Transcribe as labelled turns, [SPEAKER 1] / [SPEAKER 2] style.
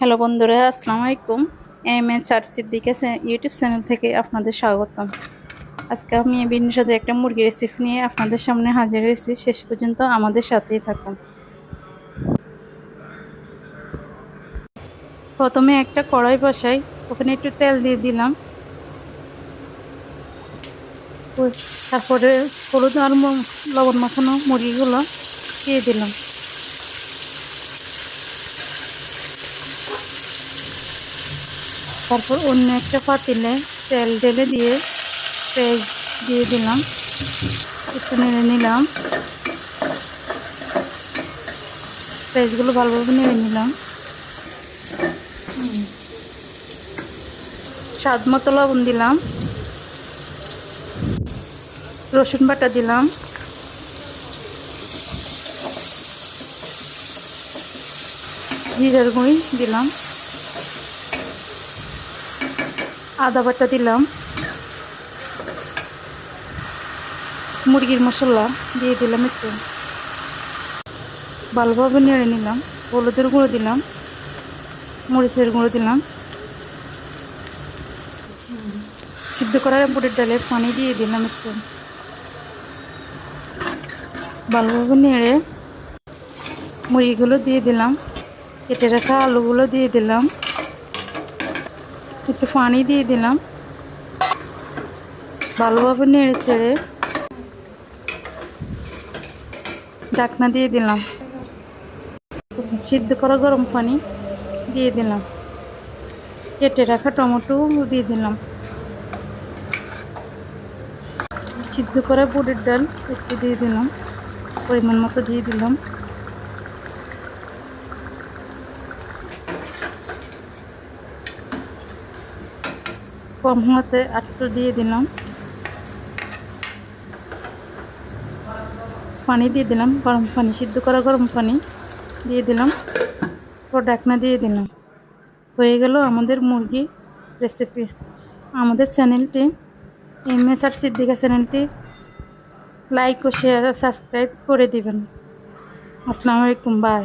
[SPEAKER 1] Hello বন্ধুরা, আসসালামু আলাইকুম। এম এ চার সিদ্দিকা ইউটিউব চ্যানেল থেকে আপনাদের স্বাগতম। আজকে আমি বিভিন্ন সাথে একটা মুরগি রেসিপি নিয়ে আপনাদের সামনে হাজির হয়েছি। শেষ পর্যন্ত আমাদের সাথেই থাকুন। প্রথমে একটা কড়াই বসাই, ওখানে একটু তেল দিয়ে দিলাম। তারপরে হলুদ আর লবণ মাখানো মুরগিগুলো দিয়ে দিলাম। তারপর অন্য একটা পাতিলে তেল ঢেলে দিয়ে পেঁয়াজ দিয়ে দিলাম। একটু নেড়ে নিলাম। পেঁয়াজগুলো ভালোভাবে নেড়ে নিলাম। স্বাদ মতো লবণ দিলাম। রসুন বাটা দিলাম। জিরার গুঁড়ি দিলাম। আদা বাটা দিলাম। মুরগির মশলা দিয়ে দিলাম একটু। ভালোভাবে নেড়ে নিলাম। হলুদের গুঁড়ো দিলাম। মরিচের গুঁড়ো দিলাম। সিদ্ধ করার বুটের ডালে পানি দিয়ে দিলাম একটু। ভালোভাবে নেড়ে মুরগিগুলো দিয়ে দিলাম। কেটে রাখা আলুগুলো দিয়ে দিলাম। একটু পানি দিয়ে দিলাম। ভালোভাবে নেড়ে ছেড়ে ঢাকনা দিয়ে দিলাম। সিদ্ধ করা গরম পানি দিয়ে দিলাম। কেটে রাখা টমেটো দিয়ে দিলাম। সিদ্ধ করা বুটের ডাল একটু দিয়ে দিলাম। পরিমাণ মতো দিয়ে দিলাম। কম হওয়াতে আটটু দিয়ে দিলাম। পানি দিয়ে দিলাম, গরম পানি, সিদ্ধ করা গরম পানি দিয়ে দিলাম। ও ডাকনা দিয়ে দিলাম। হয়ে গেল আমাদের মুরগি রেসিপি আমাদের চ্যানেলটি এম এস আর সিদ্দিকা চ্যানেলটি লাইক ও শেয়ার সাবস্ক্রাইব করে দিবেন। আসসালামু আলাইকুম বাই